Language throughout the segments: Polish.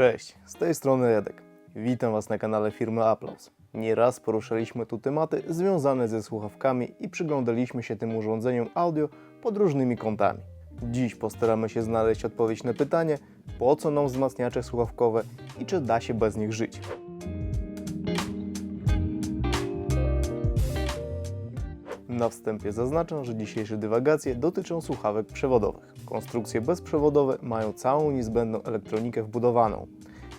Cześć, z tej strony Edek. Witam Was na kanale firmy Applause. Nieraz poruszaliśmy tu tematy związane ze słuchawkami i przyglądaliśmy się tym urządzeniom audio pod różnymi kątami. Dziś postaramy się znaleźć odpowiedź na pytanie, po co nam wzmacniacze słuchawkowe i czy da się bez nich żyć. Na wstępie zaznaczę, że dzisiejsze dywagacje dotyczą słuchawek przewodowych. Konstrukcje bezprzewodowe mają całą niezbędną elektronikę wbudowaną,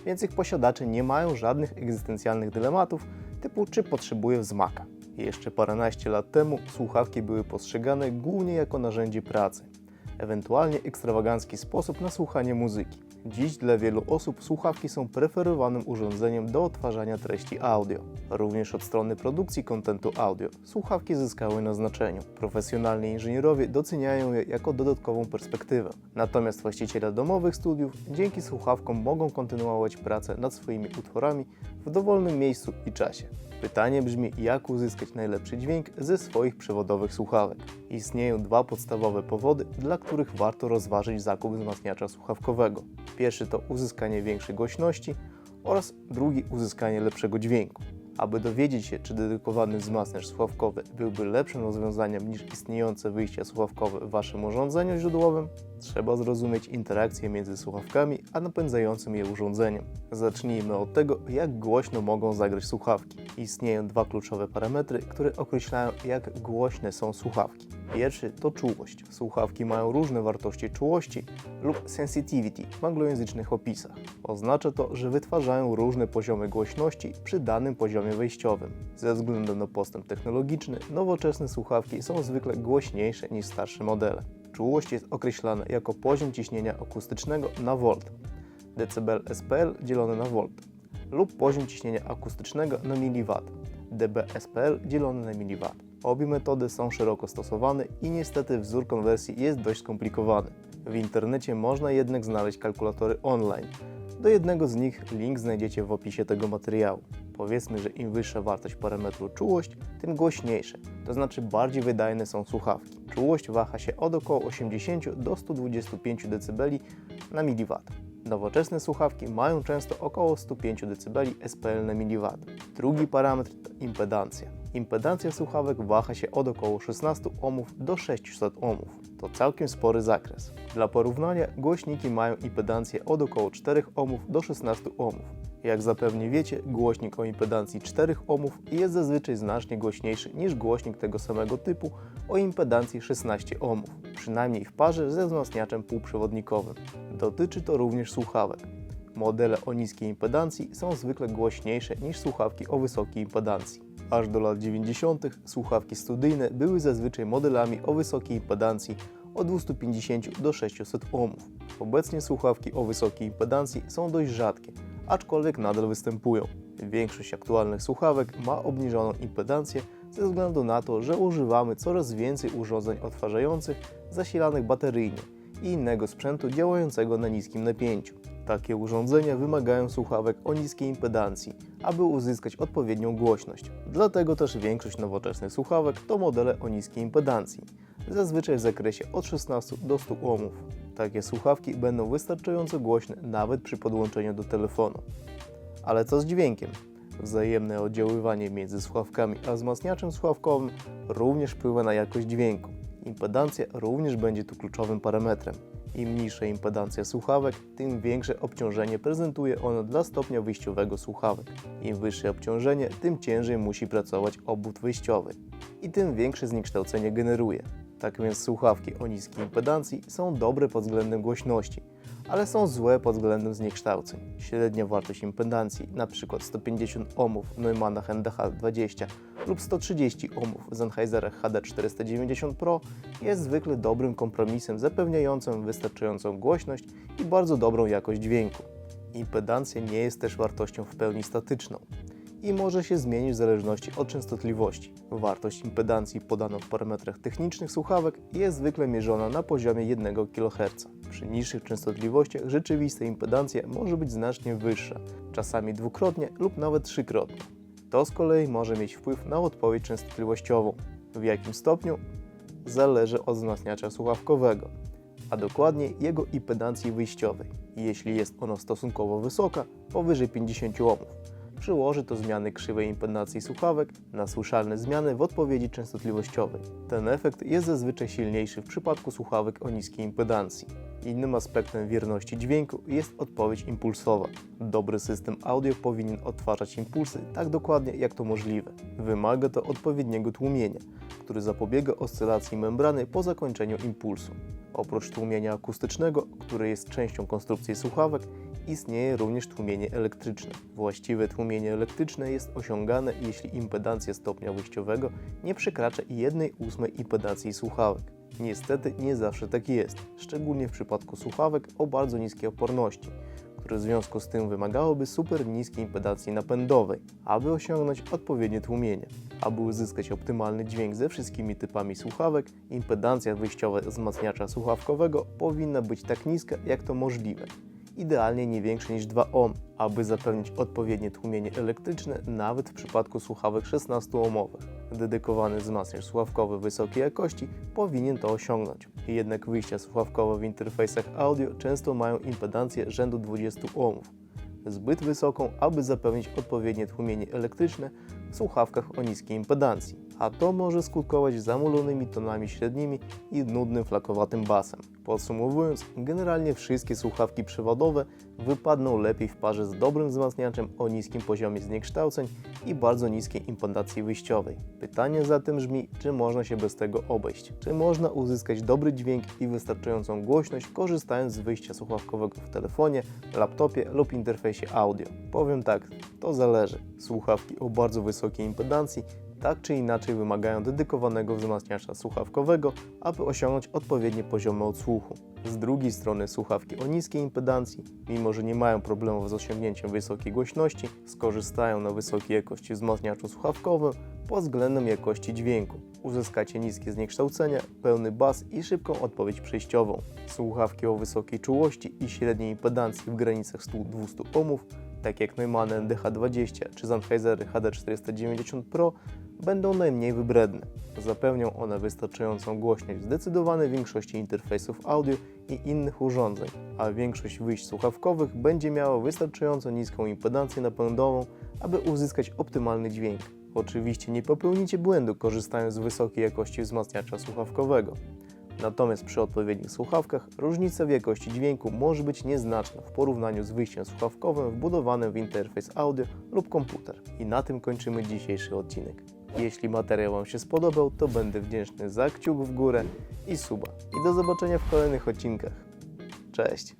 więc ich posiadacze nie mają żadnych egzystencjalnych dylematów typu czy potrzebuję wzmaka. Jeszcze paręnaście lat temu słuchawki były postrzegane głównie jako narzędzie pracy, ewentualnie ekstrawagancki sposób na słuchanie muzyki. Dziś dla wielu osób słuchawki są preferowanym urządzeniem do odtwarzania treści audio. Również od strony produkcji kontentu audio słuchawki zyskały na znaczeniu. Profesjonalni inżynierowie doceniają je jako dodatkową perspektywę. Natomiast właściciele domowych studiów dzięki słuchawkom mogą kontynuować pracę nad swoimi utworami w dowolnym miejscu i czasie. Pytanie brzmi, jak uzyskać najlepszy dźwięk ze swoich przewodowych słuchawek. Istnieją dwa podstawowe powody, dla których warto rozważyć zakup wzmacniacza słuchawkowego. Pierwszy to uzyskanie większej głośności oraz drugi uzyskanie lepszego dźwięku. Aby dowiedzieć się, czy dedykowany wzmacniacz słuchawkowy byłby lepszym rozwiązaniem niż istniejące wyjścia słuchawkowe w Waszym urządzeniu źródłowym, trzeba zrozumieć interakcję między słuchawkami a napędzającym je urządzeniem. Zacznijmy od tego, jak głośno mogą zagrać słuchawki. Istnieją dwa kluczowe parametry, które określają, jak głośne są słuchawki. Pierwszy to czułość. Słuchawki mają różne wartości czułości lub sensitivity w anglojęzycznych opisach. Oznacza to, że wytwarzają różne poziomy głośności przy danym poziomie wejściowym. Ze względu na postęp technologiczny, nowoczesne słuchawki są zwykle głośniejsze niż starsze modele. Czułość jest określana jako poziom ciśnienia akustycznego na volt, decybel SPL dzielone na volt, lub poziom ciśnienia akustycznego na miliwat, dB SPL dzielone na miliwat. Obie metody są szeroko stosowane i niestety wzór konwersji jest dość skomplikowany. W internecie można jednak znaleźć kalkulatory online. Do jednego z nich link znajdziecie w opisie tego materiału. Powiedzmy, że im wyższa wartość parametru czułość, tym głośniejsze, to znaczy bardziej wydajne są słuchawki. Czułość waha się od około 80 do 125 dB na miliwat. Nowoczesne słuchawki mają często około 105 dB SPL na miliwat. Drugi parametr to impedancja. Impedancja słuchawek waha się od około 16 ohmów do 600 ohmów. To całkiem spory zakres. Dla porównania głośniki mają impedancję od około 4 ohmów do 16 ohmów. Jak zapewne wiecie, głośnik o impedancji 4 ohmów jest zazwyczaj znacznie głośniejszy niż głośnik tego samego typu o impedancji 16 ohmów, przynajmniej w parze ze wzmacniaczem półprzewodnikowym. Dotyczy to również słuchawek. Modele o niskiej impedancji są zwykle głośniejsze niż słuchawki o wysokiej impedancji. Aż do lat 90. słuchawki studyjne były zazwyczaj modelami o wysokiej impedancji od 250 do 600 ohmów. Obecnie słuchawki o wysokiej impedancji są dość rzadkie, aczkolwiek nadal występują. Większość aktualnych słuchawek ma obniżoną impedancję ze względu na to, że używamy coraz więcej urządzeń odtwarzających zasilanych bateryjnie i innego sprzętu działającego na niskim napięciu. Takie urządzenia wymagają słuchawek o niskiej impedancji, aby uzyskać odpowiednią głośność. Dlatego też większość nowoczesnych słuchawek to modele o niskiej impedancji, zazwyczaj w zakresie od 16 do 100 ohmów. Takie słuchawki będą wystarczająco głośne nawet przy podłączeniu do telefonu. Ale co z dźwiękiem? Wzajemne oddziaływanie między słuchawkami a wzmacniaczem słuchawkowym również wpływa na jakość dźwięku. Impedancja również będzie tu kluczowym parametrem. Im niższa impedancja słuchawek, tym większe obciążenie prezentuje ono dla stopnia wyjściowego słuchawek. Im wyższe obciążenie, tym ciężej musi pracować obwód wyjściowy i tym większe zniekształcenie generuje. Tak więc słuchawki o niskiej impedancji są dobre pod względem głośności, ale są złe pod względem zniekształceń. Średnia wartość impedancji, np. 150 ohmów w Neumannach NDH-20 lub 130 ohmów w Sennheiserach HD490 Pro jest zwykle dobrym kompromisem zapewniającym wystarczającą głośność i bardzo dobrą jakość dźwięku. Impedancja nie jest też wartością w pełni statyczną i może się zmienić w zależności od częstotliwości. Wartość impedancji podana w parametrach technicznych słuchawek jest zwykle mierzona na poziomie 1 kHz. Przy niższych częstotliwościach rzeczywista impedancja może być znacznie wyższa, czasami dwukrotnie lub nawet trzykrotnie. To z kolei może mieć wpływ na odpowiedź częstotliwościową. W jakim stopniu? Zależy od wzmacniacza słuchawkowego, a dokładniej jego impedancji wyjściowej. jeśli jest ona stosunkowo wysoka, powyżej 50 ohmów. Przyłoży to zmiany krzywej impedancji słuchawek na słyszalne zmiany w odpowiedzi częstotliwościowej. Ten efekt jest zazwyczaj silniejszy w przypadku słuchawek o niskiej impedancji. Innym aspektem wierności dźwięku jest odpowiedź impulsowa. Dobry system audio powinien odtwarzać impulsy tak dokładnie jak to możliwe. Wymaga to odpowiedniego tłumienia, który zapobiega oscylacji membrany po zakończeniu impulsu. Oprócz tłumienia akustycznego, które jest częścią konstrukcji słuchawek, istnieje również tłumienie elektryczne. Właściwe tłumienie elektryczne jest osiągane, jeśli impedancja stopnia wyjściowego nie przekracza 1,8 impedancji słuchawek. Niestety nie zawsze tak jest, szczególnie w przypadku słuchawek o bardzo niskiej oporności, które w związku z tym wymagałyby super niskiej impedancji napędowej, aby osiągnąć odpowiednie tłumienie. Aby uzyskać optymalny dźwięk ze wszystkimi typami słuchawek, impedancja wyjściowa wzmacniacza słuchawkowego powinna być tak niska, jak to możliwe idealnie nie większe niż 2 ohm, aby zapewnić odpowiednie tłumienie elektryczne nawet w przypadku słuchawek 16-ohmowych. Dedykowany wzmacniacz słuchawkowy wysokiej jakości powinien to osiągnąć. Jednak wyjścia słuchawkowe w interfejsach audio często mają impedancję rzędu 20 ohmów, zbyt wysoką, aby zapewnić odpowiednie tłumienie elektryczne w słuchawkach o niskiej impedancji, a to może skutkować zamulonymi tonami średnimi i nudnym flakowatym basem. Podsumowując, generalnie wszystkie słuchawki przewodowe wypadną lepiej w parze z dobrym wzmacniaczem o niskim poziomie zniekształceń i bardzo niskiej impedancji wyjściowej. Pytanie zatem brzmi, czy można się bez tego obejść? Czy można uzyskać dobry dźwięk i wystarczającą głośność korzystając z wyjścia słuchawkowego w telefonie, laptopie lub interfejsie audio? Powiem tak, to zależy. Słuchawki o bardzo wysokiej impedancji tak czy inaczej wymagają dedykowanego wzmacniacza słuchawkowego, aby osiągnąć odpowiednie poziomy odsłuchu. Z drugiej strony słuchawki o niskiej impedancji, mimo że nie mają problemów z osiągnięciem wysokiej głośności, skorzystają na wysokiej jakości wzmacniaczu słuchawkowym pod względem jakości dźwięku. Uzyskacie niskie zniekształcenia, pełny bas i szybką odpowiedź przejściową. Słuchawki o wysokiej czułości i średniej impedancji w granicach 100-200 ohmów, tak jak Neumann NDH20 czy Sennheiser HD490 Pro, będą najmniej wybredne. Zapewnią one wystarczającą głośność w zdecydowanej większości interfejsów audio i innych urządzeń, a większość wyjść słuchawkowych będzie miała wystarczająco niską impedancję napędową, aby uzyskać optymalny dźwięk. Oczywiście nie popełnicie błędu korzystając z wysokiej jakości wzmacniacza słuchawkowego. Natomiast przy odpowiednich słuchawkach różnica w jakości dźwięku może być nieznaczna w porównaniu z wyjściem słuchawkowym wbudowanym w interfejs audio lub komputer. I na tym kończymy dzisiejszy odcinek. Jeśli materiał Wam się spodobał, to będę wdzięczny za kciuk w górę i suba. I do zobaczenia w kolejnych odcinkach. Cześć!